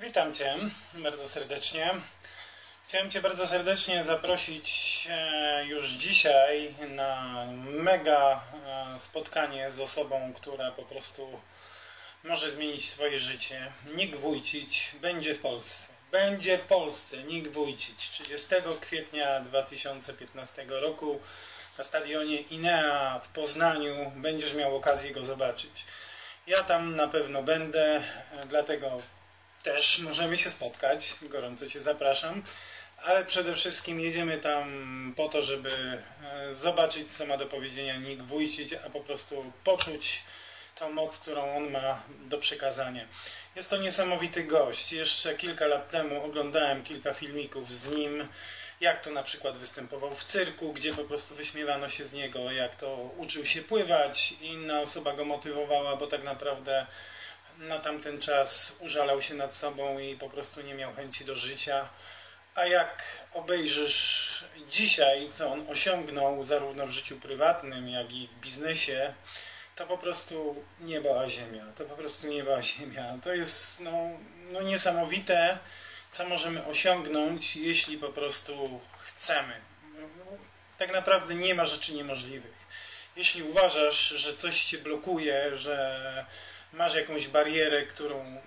Witam Cię bardzo serdecznie. Chciałem Cię bardzo serdecznie zaprosić e, już dzisiaj na mega e, spotkanie z osobą, która po prostu może zmienić Twoje życie. Nik Wójcić będzie w Polsce. Będzie w Polsce Nik Wójcić 30 kwietnia 2015 roku na stadionie Inea w Poznaniu. Będziesz miał okazję go zobaczyć. Ja tam na pewno będę, e, dlatego też możemy się spotkać. Gorąco Cię zapraszam. Ale przede wszystkim jedziemy tam po to, żeby e, zobaczyć, co ma do powiedzenia Nick Wójcić, a po prostu poczuć tą moc, którą on ma do przekazania. Jest to niesamowity gość. Jeszcze kilka lat temu oglądałem kilka filmików z nim, jak to na przykład występował w cyrku, gdzie po prostu wyśmiewano się z niego, jak to uczył się pływać, inna osoba go motywowała, bo tak naprawdę na tamten czas użalał się nad sobą i po prostu nie miał chęci do życia. A jak obejrzysz dzisiaj, co on osiągnął zarówno w życiu prywatnym, jak i w biznesie, to po prostu nieba a ziemia. To po prostu nieba a ziemia. To jest no, no niesamowite, co możemy osiągnąć, jeśli po prostu chcemy. Tak naprawdę nie ma rzeczy niemożliwych. Jeśli uważasz, że coś cię blokuje, że masz jakąś barierę, którą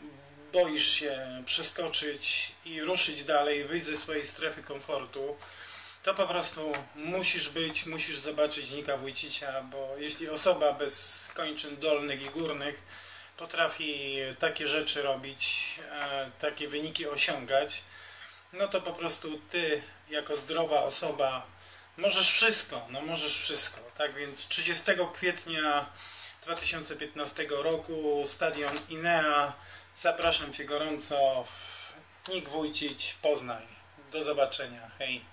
boisz się przeskoczyć i ruszyć dalej, wyjść ze swojej strefy komfortu, to po prostu musisz być, musisz zobaczyć Nika Wójcicia, bo jeśli osoba bez kończyn dolnych i górnych potrafi takie rzeczy robić, e, takie wyniki osiągać, no to po prostu ty, jako zdrowa osoba, możesz wszystko, no możesz wszystko. Tak więc 30 kwietnia 2015 roku, stadion Inea. Zapraszam Cię gorąco. Nik Wójcić, Poznań. Do zobaczenia. Hej.